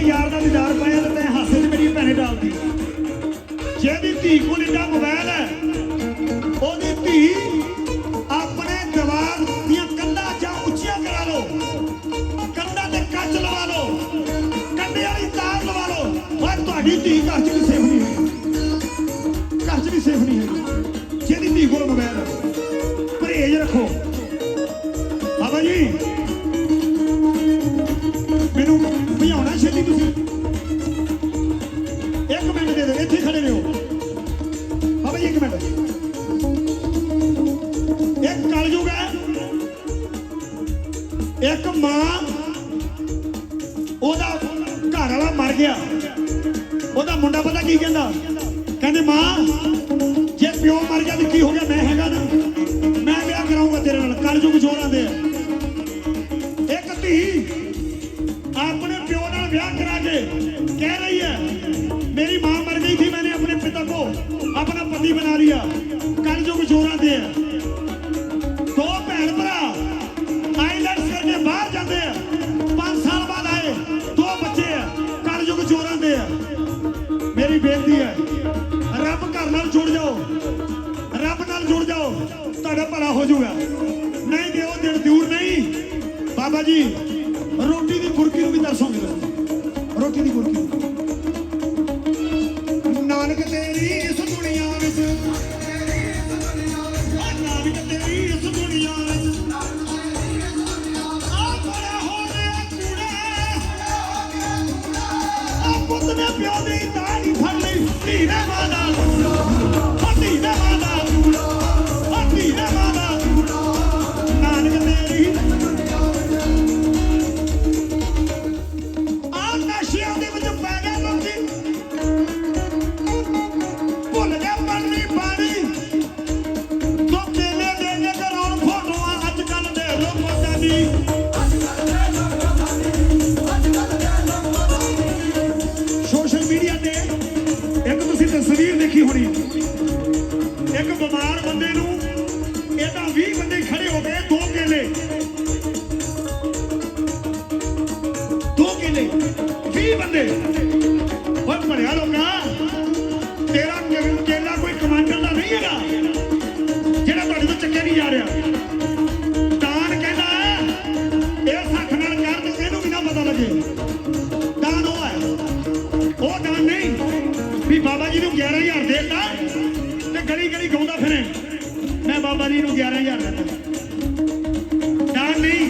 ਕੇ ਯਾਰ ਦਾ ਦੀਦਾਰ ਪਾਇਆ ਤੇ ਤੈਂ ਹਾਸੇ 'ਚ ਮੇਰੀ ਭੈਣੇ ਡਾਲਦੀ ਜਿਹਦੀ ਧੀ ਕੋਲ ਇੰਨਾ ਮੋਬਾਈਲ ਹੈ, ਉਹਦੀ ਧੀ ਆਪਣੇ ਦਿਵਾਰ ਦੀਆਂ ਕੰਧਾਂ ਜਾਂ ਉੱਚੀਆਂ ਕਰਾ ਲਓ। ਕੰਧਾਂ ਤੇ ਕੱਚ ਲਵਾ ਲਓ ਕੰਢੇ ਵਾਲੀ ਤਾਰ ਲਵਾ ਲਓ। ਓਏ ਤੁਹਾਡੀ ਧੀ ਘਰ 'ਚ ਵੀ ਸੇਫ ਨਹੀਂ ਹੈ ਘਰ 'ਚ ਵੀ ਸੇਫ ਨਹੀਂ ਹੈ ਜਿਹਦੀ ਧੀ ਕੋਲ ਮੋਬਾਈਲ ਹੈ, ਪਰਹੇਜ ਰੱਖੋ। ਬਾਬਾ ਜੀ ਇੱਕ ਮਿੰਟ। ਇੱਕ ਕਲਯੁਗ ਹੈ ਇੱਕ ਮਾਂ, ਉਹਦਾ ਘਰ ਵਾਲਾ ਮਰ ਗਿਆ। ਉਹਦਾ ਮੁੰਡਾ ਪਤਾ ਕੀ ਕਹਿੰਦਾ? ਕਹਿੰਦੇ, ਮਾਂ, ਜੇ ਪਿਓ ਮਰ ਗਿਆ ਤੇ ਕੀ ਹੋ ਗਿਆ? ਮੈਂ ਹੈਗਾ ਨਾ। ਮੈਂ ਵਿਆਹ ਕਰਾਉਂਗਾ ਤੇਰੇ ਨਾਲ। ਕਲਯੁਗ ਜੋਰਾਂ ਦੇ। ਆ ਇੱਕ ਧੀ ਆਪਣੇ ਪਿਓ ਨਾਲ ਵਿਆਹ ਨਹੀਂ ਜੀ ਰੋਟੀ ਦੀ ਬੁਰਕੀ ਨੂੰ ਵੀ ਦਰਸੋਗੇ ਰੋਟੀ ਦੀ ਬੁਰਕੀ ਦੋ 20 ਬੰਦੇ। ਓਏ ਭੜਿਆ ਲੋਕਾ, ਤੇਰਾ ਕੇਲਾ ਕੋਈ ਕਮਾਂਡਰ ਦਾ ਨਹੀਂ ਹੈਗਾ, ਜਿਹੜਾ ਤੁਹਾਡੇ ਤੋਂ ਚੱਕਿਆ ਨਹੀਂ ਜਾ ਰਿਹਾ। ਦਾਨ ਕਹਿੰਦਾ ਇਹ ਹੱਥ ਨਾਲ ਕਰ ਤੇ ਇਹਨੂੰ ਵੀ ਨਾ ਪਤਾ ਲੱਗੇ। ਦਾਨ ਉਹ ਹੈ। ਉਹ ਦਾਨ ਨਹੀਂ, ਵੀ ਬਾਬਾ ਜੀ ਨੂੰ 11000 ਦੇਤਾ ਤੇ ਗਲੀ ਗਲੀ ਗਾਉਂਦਾ ਫਿਰੇ। ਮੈਂ ਬਾਬਾ ਜੀ ਨੂੰ 11000 ਦਿੱਤਾ। ਦਾਨ ਨਹੀਂ।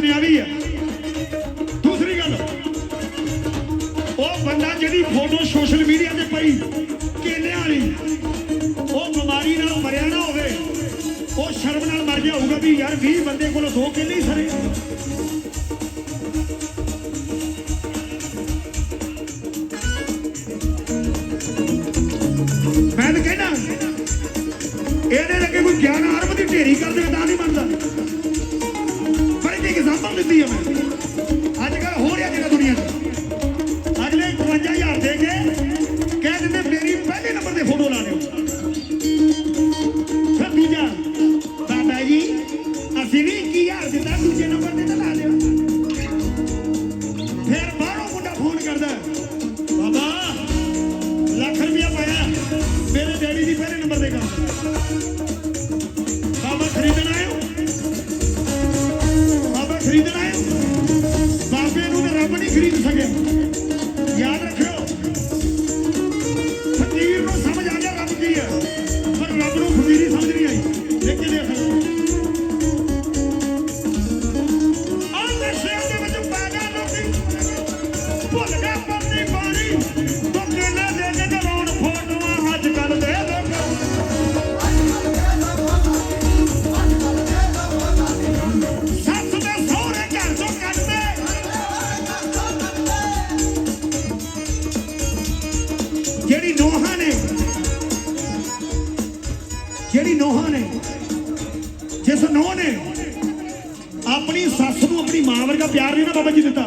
ਦੁਨਿਆਵੀ ਹੈ ਦੂਸਰੀ ਗੱਲ, ਉਹ ਬੰਦਾ ਜਿਹੜੀ ਫੋਟੋ ਸੋਸ਼ਲ ਮੀਡੀਆ ਤੇ ਪਈ, ਕੇਲਿਆਂ ਵਾਲੀ, ਉਹ ਬਿਮਾਰੀ ਨਾਲ ਮਰਿਆ ਨਾ ਹੋਵੇ, ਉਹ ਸ਼ਰਮ ਨਾਲ ਮਰ ਗਿਆ ਹੋਊਗਾ ਵੀ ਯਾਰ 20 ਬੰਦੇ ਕੋਲ ਦੋ ਕੇਲੇ ਹੀ ਸਰੇ। ਮੈਂ ਤਾਂ ਕਹਿਣਾ ਇਹਦੇ ਲੱਗੇ ਕੋਈ ਗਿਆਨ ਅਰਬ ਦੀ ਢੇਰੀ ਕਰ ਦੇਵੇ ਤਾਂ ਨਹੀਂ ਮੰਨਦਾ ਬੜੀ ਇੱਕ ਦਿੱਤੀ ਹੈ ਅੱਜ ਕੱਲ ਹੋ ਰਿਹਾ ਜਿਹੜਾ ਦੁਨੀਆ 'ਚ। ਅਗਲੇ 51000 ਦੇ ਕੇ ਜਿਹੜੀ ਨੋਹਾਂ ਨੇ, ਜਿਹੜੀ ਨੋਹਾਂ ਨੇ, ਜਿਸ ਨੋਹ ਨੇ ਆਪਣੀ ਸੱਸ ਨੂੰ ਆਪਣੀ ਮਾਂ ਵਰਗਾ ਪਿਆਰ ਨਹੀਂ ਨਾ ਬਾਬਾ ਜੀ ਦਿੱਤਾ।